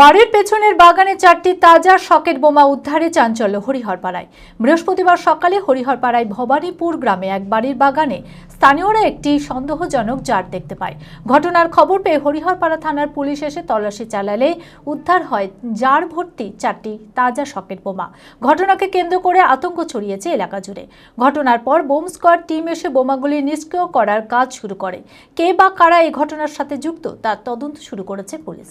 বাড়ির পেছনের বাগানে চারটি তাজা সকেট বোমা উদ্ধারে চাঞ্চল্য হরিহরপাড়ায়। বৃহস্পতিবার সকালে হরিহরপাড়ায় ভবানীপুর গ্রামে এক বাড়ির বাগানে স্থানীয়রা একটি সন্দেহজনক জার দেখতে পায়। ঘটনার খবর পেয়ে হরিহরপাড়া থানার পুলিশ এসে তল্লাশি চালালে উদ্ধার হয় জার ভর্তি চারটি তাজা সকেট বোমা। ঘটনাকে কেন্দ্র করে আতঙ্ক ছড়িয়েছে এলাকা জুড়ে। ঘটনার পর বোম স্কোয়াড টিম এসে বোমাগুলি নিষ্ক্রিয় করার কাজ শুরু করে। কে বা কারা এই ঘটনার সাথে যুক্ত তার তদন্ত শুরু করেছে পুলিশ।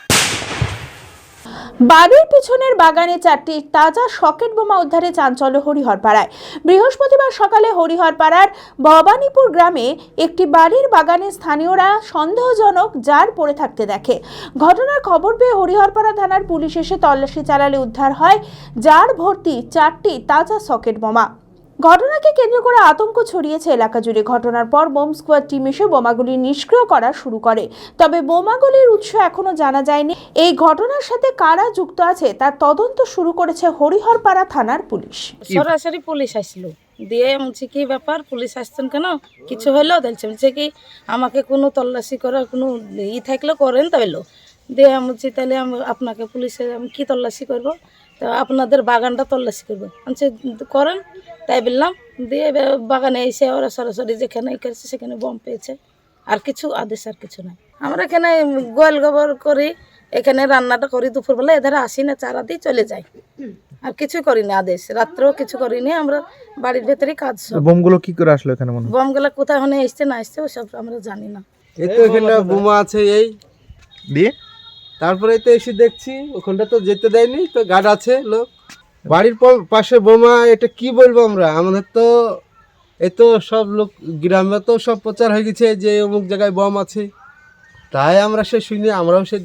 বাড়ির পিছনের বাগানে চারটি তাজা সকেট বোমা উদ্ধারে চাঞ্চল্য হরিহরপাড়ায়। বৃহস্পতিবার সকালে হরিহরপাড়ার ভবানীপুর গ্রামে একটি বাড়ির বাগানে স্থানীয়রা সন্দেহজনক জার পড়ে থাকতে দেখে। ঘটনার খবর পেয়ে হরিহরপাড়া থানার পুলিশ এসে তল্লাশি চালালে উদ্ধার হয়। জার ভর্তি চারটি তাজা সকেট বোমা। ঘটনাকে কেন্দ্র করে আতঙ্ক ছড়িয়েছে এলাকা জুড়ে। ঘটনার পর বোম স্কোয়াড টিম এসে বোমাগুলি নিষ্ক্রিয় করা শুরু করে। তবে বোমাগুলির উৎস এখনও জানা যায়নি। এই ঘটনার সাথে কারা যুক্ত আছে তার তদন্ত শুরু করেছে হরিহরপাড়া থানার পুলিশ। সরাসরি পুলিশ আসলো। দিয়ে বলছে, কি ব্যাপার? পুলিশ আসছেন কেন? কিছু হলো? দেখছে বলছে কি, আমাকে কোনো তল্লাশি করার কোনো ই থাকলে করেন তাইলো। দিয়ে বলছি তাহলে আমি আপনাকে পুলিশে আমি কি তল্লাশি করব? তো আপনাদের বাগানটা তল্লাশি করবে। বলছে করেন তাই বললাম দিয়ে বাগানে এসে ওরা সরাসরি যেখানে করেছে সেখানে বম পেয়েছে। আর কিছু আদেশ আর কিছু নাই। আমরা এখানে গোয়াল গোবর করি এখানে রান্নাটা করি দুপুরবেলা এধারে আসি না চারা দিয়ে চলে যাই। আর কিছু করিনি আদেশ রাত্রেও কিছু করি করিনি আমরা বাড়ির ভেতরেই কাজ সব। বোমগুলো কি করে আসলো এখানে মনে? বমগুলা কোথায় হনে এসছে না এসছে ওসব আমরা জানি না। এই তো এখানটা বোমা আছে এই। দিয়ে? তারপরে তো এসে দেখছি, ওখানটা তো যেতে দেয়নি, তো গার্ড আছে, লোক। বাড়ির পাশে বোমা, এটা কি বলব আমরা? আমাদের তো, এ তো সব লোক, গ্রামে তো সব প্রচার হয়ে গেছে যে অমুক জায়গায় বম আছে। তাই আমরা সে শুনি, আমরাও সে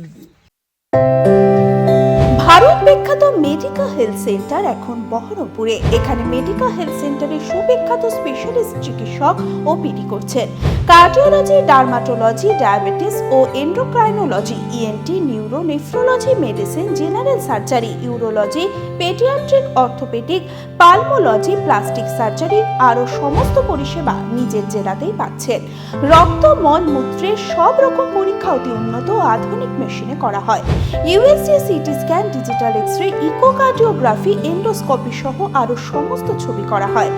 ভারত বিখ্যাত মেডিকা হেলথ সেন্টার এখন বহরমপুরে। এখানে মেডিকা হেলথ সেন্টারে সুবিখ্যাত স্পেশালিস্ট চিকিৎসক ওপিডি করছেন। কার্ডিওলজি ডার্মাটোলজি ডায়াবেটিস ও endocrinology ENT neuro nephrology medicine general surgery urology paediatric orthopaedic pulmonology plastic surgery আরও সমস্ত পরিষেবা নিজের জেলাতেই পাচ্ছেন। রক্ত, মল মূত্রের সব রকম পরীক্ষা অতি উন্নত আধুনিক মেশিনে করা হয়। USG CT scan digital X ray echocardiography endoscopy সহ আরও সমস্ত ছবি করা হয়।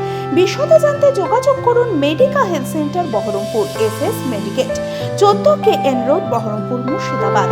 বিশদে জানতে যোগাযোগ করুন Medica health centre Baharampur S S Medicate. চোদ্দ K N road Baharampur Murshidabad.